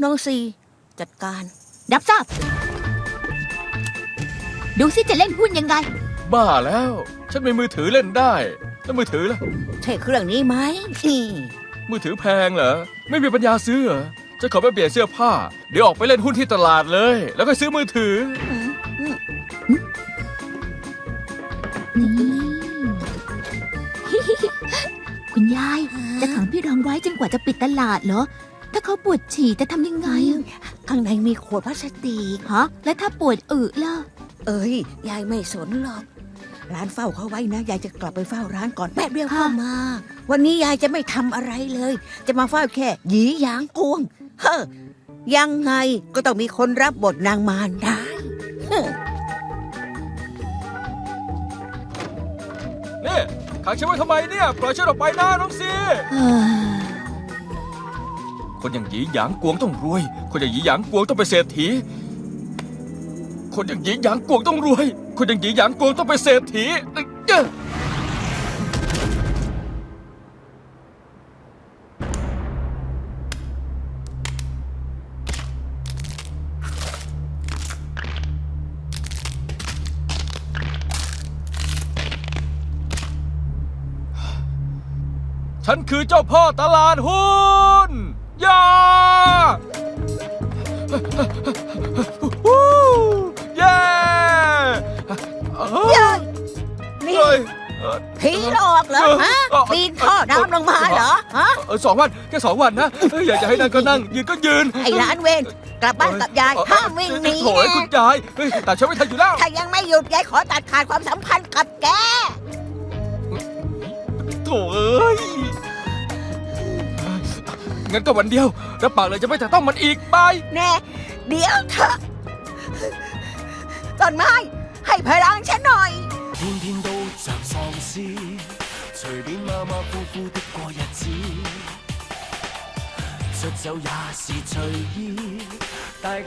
น้องซีจัดการ รับทราบ ดูสิจะเล่นหุ้นยังไง บ้าแล้ว ฉันมีมือถือเล่นได้ แล้วมือถือล่ะ ใช่เครื่องนี้ไหมนี่มือถือแพงเหรอ ไม่มีปัญญาซื้อเหรอจะขอไปเปลี่ยนเสื้อผ้า เดี๋ยวออกไปเล่นหุ้นที่ตลาดเลย แล้วก็ซื้อมือถือ นี่ คุณยาย จะขังพี่รองไว้จนกว่าจะปิดตลาดเหรอ ถ้าเขาปวดฉี่จะทำยังไงอะข้างในมีขวดพลาสติก ฮะ แล้วถ้าปวดอึล่ะ เอ้ย ยายไม่สนหรอก ร้านเฝ้าเขาไว้นะ ยายจะกลับไปเฝ้าร้านก่อนแป๊บเดียวก็ค่ะมา วันนี้ยายจะไม่ทำอะไรเลย จะมาเฝ้าแค่หยีหยางกวง เฮ้อยังไงก็ต้องมีคนรับบทนางมารได้นี่ขังฉันไว้ทำไมเนี่ย ปล่อยฉันออกไปนะน้องซี เอ้ย คนอย่างหยีหยางกวงต้องรวย คนอย่างหยีหยางกวงต้องเป็นเศรษฐี คนอย่างหยีหยางกวงต้องรวย คนอย่างหยีหยางกวงต้องเป็นเศรษฐีเอ้ฉันคือเจ้าพ่อตลาดหุ้น ยาฮู้เย้เย้นี่ เฮ้ยเอ่อ ผีหลอกเหรอฮะเอ่อปีนท่อน้ำลงมาเหรอฮะเอ่อสองวันแค่สองวันนะเอ้ยอยากจะให้นั่งก็นั่ง ยืนก็ยืนไอ้ร้านเวรกลับบ้านกับยายห้ามวิ่งหนีโถ่ไอ้คุณนะยายเฮ้ยแต่ฉันไม่ทันอยู่แล้ว ถ้ายังไม่หยุดยายขอตัดขาดความสัมพันธ์กับแก โถ่เอ้ย งั้นก็วันเดียวรับปากเลยจะไม่แต่ต้องมันอีกไป แน่ เดี๋ยวเถอะต้นไม้ ให้พลังฉันหน่อย 天天都像丧尸，随便马马虎虎的过日子，出走也是随意，大家。